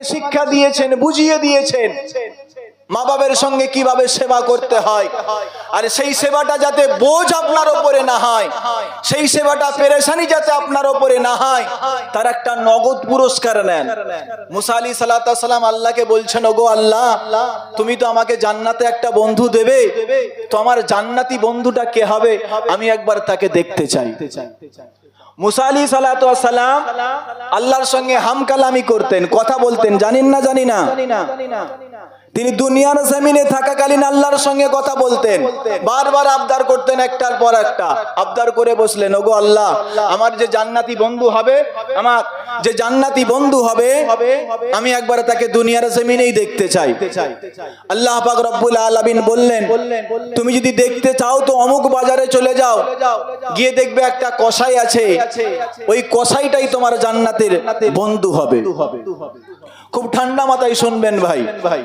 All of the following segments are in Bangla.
শিক্ষা দিয়েছেন, বুঝিয়ে দিয়েছেন। মা বাবার সঙ্গে কীভাবে সেবা করতে হয়? আর সেই সেবাটা যাতে বোঝ আপনার ওপরে না হয়, সেই সেবাটা পেরেশানি যাতে আপনার ওপরে না হয়, তার একটা নগদ পুরস্কার নেন। মুসা আলী সালাম আল্লাহকে বলছেন, ওগো আল্লাহ, তুমি তো আমাকে জান্নাতে একটা বন্ধু দেবে, তো আমার জান্নাতি বন্ধুটা কে হবে? আমি একবার তাকে দেখতে চাই। মুসা আলী সালাম আল্লাহর সঙ্গে হাম কালামি করতেন, কথা বলতেন, জানিন না, জানি না। তিনি দুনিয়ার জমিনে থাকাকালীন আল্লাহর সঙ্গে কথা বলতেন, বারবার আবদার করতেন একটার পর একটা, আবদার করে বসলেন, ওগো আল্লাহ, আমার যে জান্নাতি বন্ধু হবে, আমার যে জান্নাতি বন্ধু হবে আমি একবার তাকে দুনিয়ার জমিনেই দেখতে চাই। আল্লাহ পাক রব্বুল আলামিন বললেন তুমি যদি দেখতে চাও তো অমুক বাজারে চলে যাও। গিয়ে দেখবে একটা কসাই আছে। ওই কসাইটাই তোমার জান্নাতের বন্ধু হবে। খুব ঠান্ডা মাথায় শুনবেন ভাই। ভাই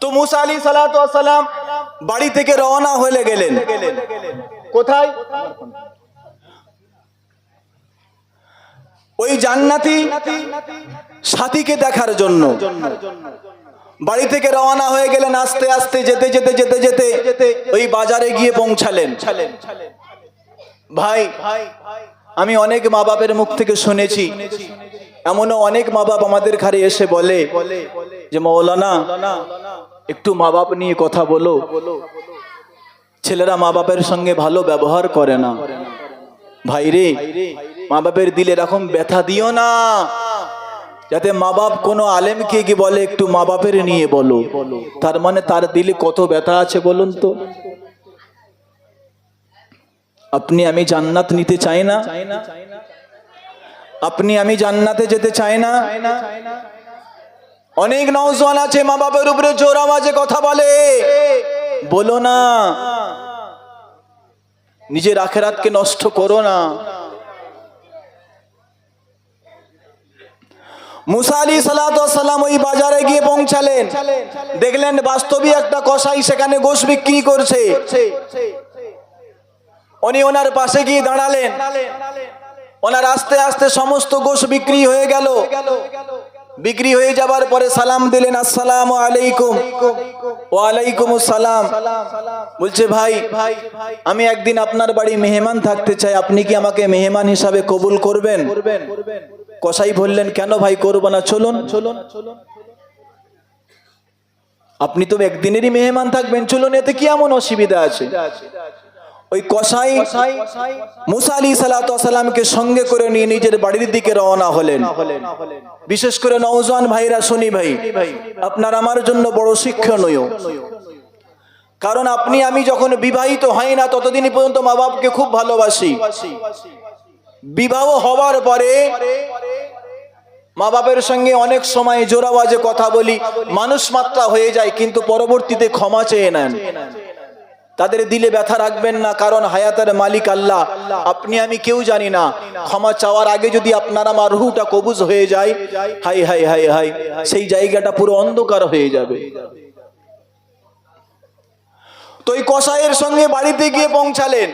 তো মুসা আলী সালাম বাড়ি থেকে রওনা হয়ে গেলেন। কোথায়? ওই জান্নাতি সাথীকে দেখার জন্য। বাড়ি থেকে রওনা হয়ে গেলেন, আস্তে আস্তে যেতে যেতে যেতে যেতে ওই বাজারে গিয়ে পৌঁছালেন। ভাই, আমি অনেক মা বাপের মুখ থেকে শুনেছি, এমনও অনেক মা বাপ আমাদের ঘরে এসে বলে যে, মৌলানা, একটু মা বাপ নিয়ে কথা বলো। ছেলেরা মা বাপের সঙ্গে ভালো ব্যবহার করে না। ভাই রে মা বাপের দিলে এরকম ব্যথা দিও না। যাতে মা বাপ কোনো আলেমকে কি বলে, একটু মা বাপের নিয়ে বলো। তার মানে তার দিলে কত ব্যথা আছে বলুন তো? আপনি আমি জান্নাত নিতে চাই না? আপনি আমি জান্নাতে যেতে চাই না? অনেক নওজোয়ান আছে মা বাপের উপরে, জোর আওয়াজে কথা বলে। বলো না। নিজের আখেরাতকে নষ্ট করো না। মুসা আলী সালাম ওই বাজারে গিয়ে পৌঁছালেন। দেখলেন বাস্তবিক একটা কসাই সেখানে গোশ বিক্রি করছে। উনি ওনার পাশে গিয়ে দাঁড়ালেন। ওনার আস্তে আস্তে সমস্ত গোশ বিক্রি হয়ে গেল। বিক্রি হয়ে যাবার পরে সালাম দিলেন, আসসালাম আলাইকুম। ওয়ালাইকুম সালাম বলছে, ভাই ভাই আমি একদিন আপনার বাড়ি মেহমান থাকতে চাই, আপনি কি আমাকে মেহমান হিসাবে কবুল করবেন? কসাই বললেন, কেন ভাই, করব না চলুন চলুন। আপনি তো একদিনেরই মেহমান থাকবেন, চলুন, এতে কি এমন অসুবিধা আছে? ওই কসাই মুসা আলী সালাতামকে সঙ্গে করে নিয়ে নিজের বাড়ির দিকে রওনা হলেন। বিশেষ করে নওজওয়ান ভাইরা শুনি ভাই আপনার আমার জন্য বড় শিক্ষণীয়। কারণ আপনি আমি যখন বিবাহিত হই না ততদিন পর্যন্ত মা বাপকে খুব ভালোবাসি। বিবাহ হওয়ার পরে মা বাপের সঙ্গে অনেক সময় জোরাবাজে কথা বলি মানুষ মাত্রা হয়ে যায় কিন্তু পরবর্তীতে ক্ষমা চেয়ে নেন। তাদের দিলে ব্যথা রাখবেন না, কারণ হায়াতের মালিক আল্লাহ। আপনি, আমি কেউ জানি না। ক্ষমা চাওয়ার আগে যদি আপনার আমার রুহুটা কবুজ হয়ে যায়, হাই হাই হাই হাই, সেই জায়গাটা পুরো অন্ধকার হয়ে যাবে। তো এই কসাইয়ের সঙ্গে বাড়িতে গিয়ে পৌঁছালেন।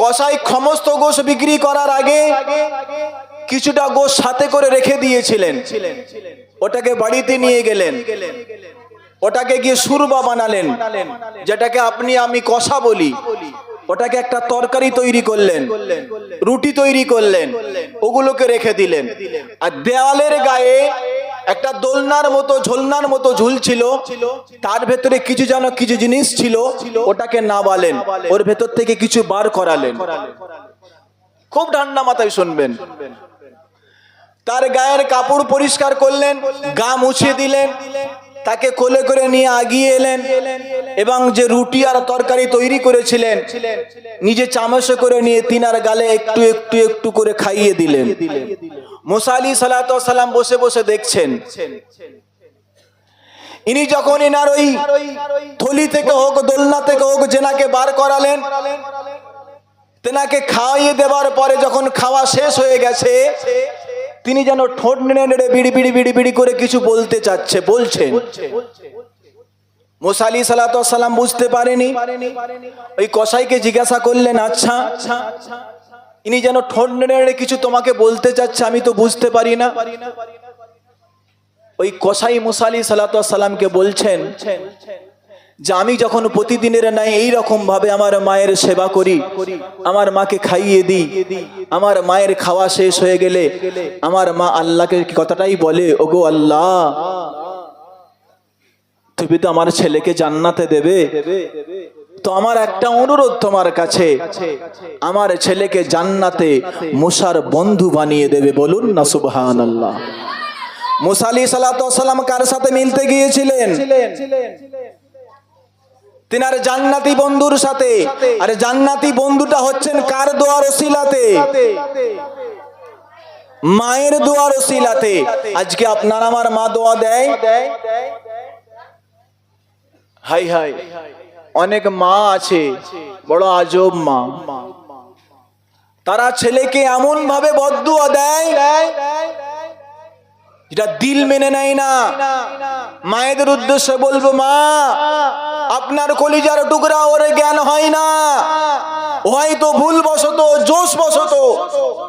কসাই সমস্ত গোশ বিক্রি করার আগে কিছুটা গোশ সাথে করে রেখে দিয়েছিলেন। ওটাকে বাড়িতে নিয়ে গেলেন। ওটাকে গিয়ে সুরবা বানালেন, যেটাকে আপনি, আমি কষা বলি। ওটাকে একটা তরকারি তৈরি করলেন, রুটি তৈরি করলেন, ওগুলোকে রেখে দিলেন। আর দেওয়ালের গায়ে একটা দোলনার মতো, ঝোলনার মতো ঝুলছিল তার ভেতরে কিছু যেন কিছু জিনিস ছিল, ওটাকে না বলেন ওর ভেতর থেকে কিছু বার করালেন। খুব ঠান্ডা মাথায় শুনবেন। তার গায়ের কাপড় পরিষ্কার করলেন, গা মুছিয়ে দিলেন তাকে কোলে করে নিয়ে আগিয়ে এলেন এবং যে রুটি আর তরকারি তৈরি করেছিলেন, নিজে চামচে করে নিয়ে তিনার গালে একটু একটু একটু করে খাইয়ে দিলেন। মুসা আলী সালাম বসে বসে দেখছেন। ইনি যখন এনার ওই থলি থেকে হোক, দোলনা থেকে হোক, জেনাকে বার করালেন, তেনাকে খাওয়াইয়ে দেওয়ার পরে যখন খাওয়া শেষ হয়ে গেছে তিনি যেন ঠোঁট নেড়ে নেড়ে বিড়ি বিড়ি বিড়ি বিড়ি করে কিছু বলতে চাচ্ছে, বলছেন। মোসালি সালাম বুঝতে পারেনি। ওই কসাইকে জিজ্ঞাসা করলেন আচ্ছা ইনি যেন ঠোঁট নেড়ে নেড়ে কিছু তোমাকে বলতে চাচ্ছে, আমি তো বুঝতে পারি না। ওই কসাই মুসালি সালাতামকে বলছেন যে আমি যখন প্রতিদিনের নাই এই রকম ভাবে আমার মায়ের সেবা করি, আমার মাকে খাইয়ে দিই, আমার মায়ের খাওয়া শেষ হয়ে গেলে আমার মা আল্লাহকে কথাটাই বলে? ওগো আল্লাহ, তুমি তো আমার ছেলেকে জান্নাতে দেবে। তো আমার একটা অনুরোধ তোমার কাছে, আমার ছেলেকে জান্নাতে মুসার বন্ধু বানিয়ে দেবে বলুন না সুবহান আল্লাহ মুসালি সালাম কার সাথে মিলতে গিয়েছিলেন? তিনার জান্নাতি বন্ধুর সাথে। আরে জান্নাতি বন্ধুটা হচ্ছেন কার দোয়ার ওসিলাতে? মায়ের দোয়ার ওসিলাতে। আজকে আপনার আমার মা দোয়া দেয়। হাই হাই। অনেক মা আছে, বড় আজব মা। তারা ছেলেকে এমন ভাবে বদুয়া দেয় যেটা দিল মেনে নেয় না। মায়েদের উদ্দেশ্যে বলব, মা আপনার কলিজার টুকরা ওর জ্ঞান হয় না। হয়তো ভুল বশত জোশ বশত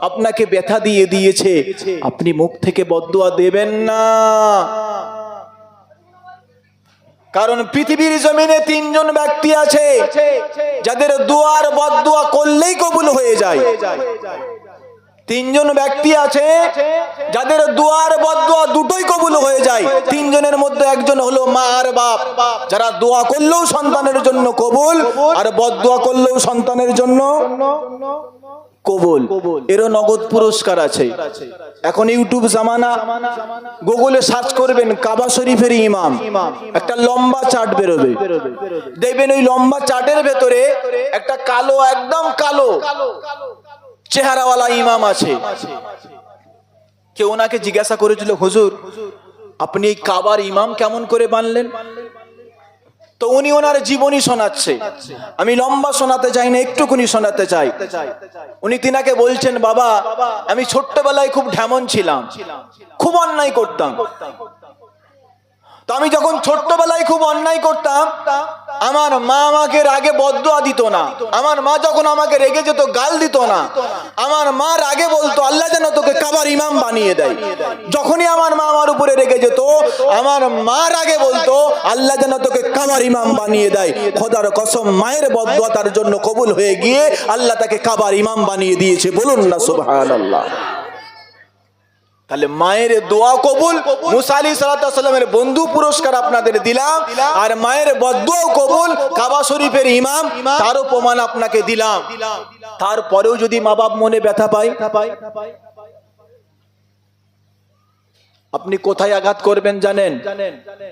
আপনাকে ব্যথা দিয়ে দিয়েছে। আপনি মুখ থেকে বদুয়া দেবেন না। কারণ পৃথিবীর জমিনে তিনজন ব্যক্তি আছে, যাদের দুয়ার বদুয়া করলেই কবুল হয়ে যায়। তিনজন ব্যক্তি আছে যাদের দুয়ার বদুয়া দুটোই কবুল হয়ে যায়। তিনজনের মধ্যে একজন হলো মা আর বাপ। যারা দোয়া করলেও সন্তানের জন্য কবুল আর বদুয়া করলেও সন্তানের জন্য কবুল। এরও নগদ পুরস্কার আছে। এখন ইউটিউব জামানা। গুগলে সার্চ করবেন কাবা শরীফের ইমাম। একটা লম্বা চার্ট বেরোবে। দেখবেন ওই লম্বা চার্টের ভেতরে একটা কালো, একদম কালো চেহারাওয়ালা ইমাম আছে। কেউ ওনাকে জিজ্ঞাসা করেছিল, হুজুর, আপনি কাবার ইমাম কেমন করে বানলেন? তো উনি ওনার জীবনী শোনাচ্ছে। আমি লম্বা শোনাতে চাই না, একটুকুনি শোনাতে চাই। উনি তিনাকে বলছেন, বাবা, আমি ছোট্টবেলায় খুব ঢেমন ছিলাম। খুব অন্যায় করতাম। তো আমি যখন ছোট্টবেলায় খুব অন্যায় করতাম, আমার মা আমাকে রাগে বদুয়া দিত না। আমার মা যখন আমাকে রেগে যেত, গাল দিত না। আমার মা রাগে বলতো, আল্লাহ যেন তোকে কাবার ইমাম বানিয়ে দেয়। যখনই আমার মা আমার উপরে রেগে যেত, আমার মা রাগে বলতো, আল্লাহ যেন তোকে কাবার ইমাম বানিয়ে দেয়। খোদার কসম, মায়ের বদুয়া তার জন্য কবুল হয়ে গিয়ে আল্লাহ তাকে কাবার ইমাম বানিয়ে দিয়েছে। বলুন না, সুবহানাল্লাহ। তাহলে মায়ের দোয়া কবুল মুসা আলী সাল্লামের বন্ধু পুরস্কার আপনাদের দিলাম আর মায়ের বদুয়াও কবুল কাবা শরীফের ইমাম তারও প্রমাণ আপনাকে দিলাম। তারপরেও যদি মা বাপ মনে ব্যথা পায়, আপনি কোথায় আঘাত করবেন জানেন?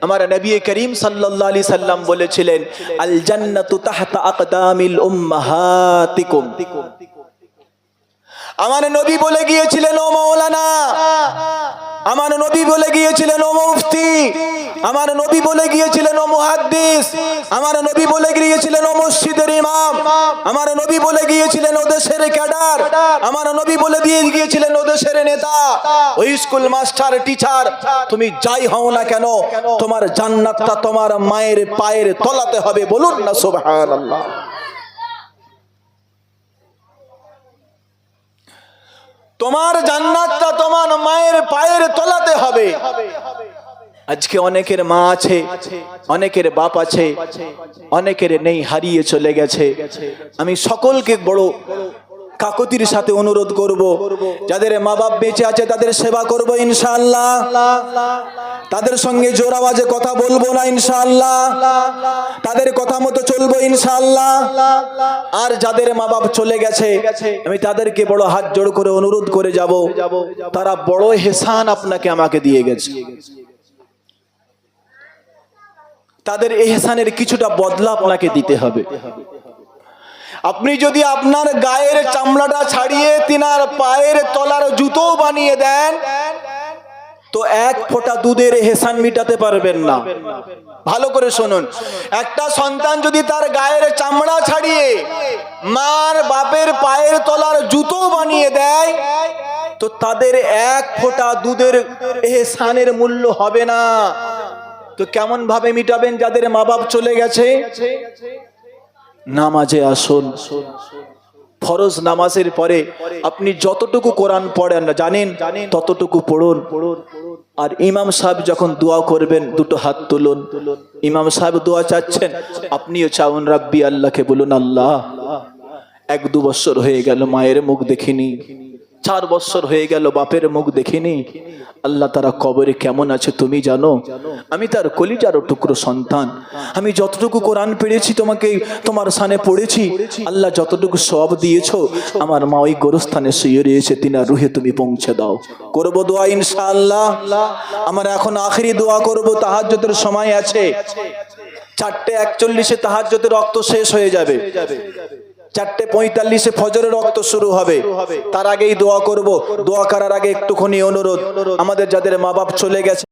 আমার নবী করিম সাল্লাল্লাহু আলাইহি সাল্লাম বলেছিলেন, আল জান্নাতু তাহতা আকদামিল উম্মাহাতিকুম। আমার নবী বলে গিয়েছিলেন, ও মৌলানা, আমার নবী বলে গিয়েছিলেন, ও মুফতি, আমার নবী বলে গিয়েছিলেন, ও মুহাদ্দিস, আমার নবী বলে গিয়েছিলেন, ও মসজিদের ইমাম, আমার নবী বলে গিয়েছিলেন, ও দেশের ক্যাডার, আমার নবী বলে দিয়ে গিয়েছিলেন, ও দেশের নেতা ওই স্কুল মাস্টার, টিচার, তুমি যাই হও না কেন, তোমার জান্নাতটা তোমার মায়ের পায়ের তলাতে হবে, বলুন না সুবহানাল্লাহ। তোমার জান্নাতটা তোমার মায়ের পায়ের তোলাতে হবে। আজকে অনেকের মা আছে, অনেকের বাপ আছে, অনেকের নেই, হারিয়ে চলে গেছে। আমি সকলকে বড় কাকতির সাথে অনুরোধ করব। যাদের মা বাপ বেঁচে আছে, তাদের সেবা করব ইনশাআল্লাহ। তাদের সঙ্গে জোর আওয়াজে কথা বলব না ইনশাআল্লাহ। তাদের কথা মতো চলবো ইনশাআল্লাহ। আর যাদের মা বাপ চলে গেছে, আমি তাদেরকে বড় হাত জোড় করে অনুরোধ করে যাব। তারা বড় হেসান আপনাকে আমাকে দিয়ে গেছে। তাদের এহসানের কিছুটা বদলা আপনাকে দিতে হবে। আপনি যদি আপনার গায়ের চামড়াটা ছাড়িয়ে তিনার পায়ের তলার জুতো বানিয়ে দেন, তো এক ফোঁটা দুধের হেসান মিটাতে পারবেন না। ভালো করে শুনুন। একটা সন্তান যদি তার গায়ের চামড়া ছাড়িয়ে মার বাপের পায়ের তলার জুতো বানিয়ে দেয়, তো তাদের এক ফোঁটা দুধের এহসানের মূল্য হবে না। তো কেমন ভাবে মিটাবেন যাদের মা বাপ চলে গেছে? নামাজে আসুন। ফরজ নামাজের পরে আপনি যতটুকু কোরআন পড়েন না জানেন, ততটুকু পড়ুন। আর ইমাম সাহেব যখন দোয়া করবেন, দুটো হাত তুলুন। ইমাম সাহেব দোয়া চাচ্ছেন, আপনিও চাউন রাব্বি আল্লাহকে বলুন আল্লাহ, এক দু বছর হয়ে গেল, মায়ের মুখ দেখিনি। চার বছর হয়ে গেল বাপের মুখ দেখিনি। আল্লাহ তারা কবরে কেমন আছে তুমি জানো? আমি তার কলিজার টুকরো সন্তান। আমি যতটুকু কোরআন পেরেছি তোমাকে তোমার সানে পড়েছি। আল্লাহ যতটুকু সব দিয়েছ, আমার মা ওই গোরস্থানে শুয়ে রয়েছে, তিনার রুহে তুমি পৌঁছে দাও। করব দোয়া ইনশাআল্লাহ। আমার এখন আখেরি দোয়া করব তাহাজ্জতের সময় আছে। চারটে একচল্লিশে তাহাজ্জতের রক্ত শেষ হয়ে যাবে। চারটে পঁয়তাল্লিশে ফজরের রক্ত শুরু হবে। তার আগেই দোয়া করব। দোয়া করার আগে একটুখানি অনুরোধ। আমাদের যাদের মা বাপ চলে গেছে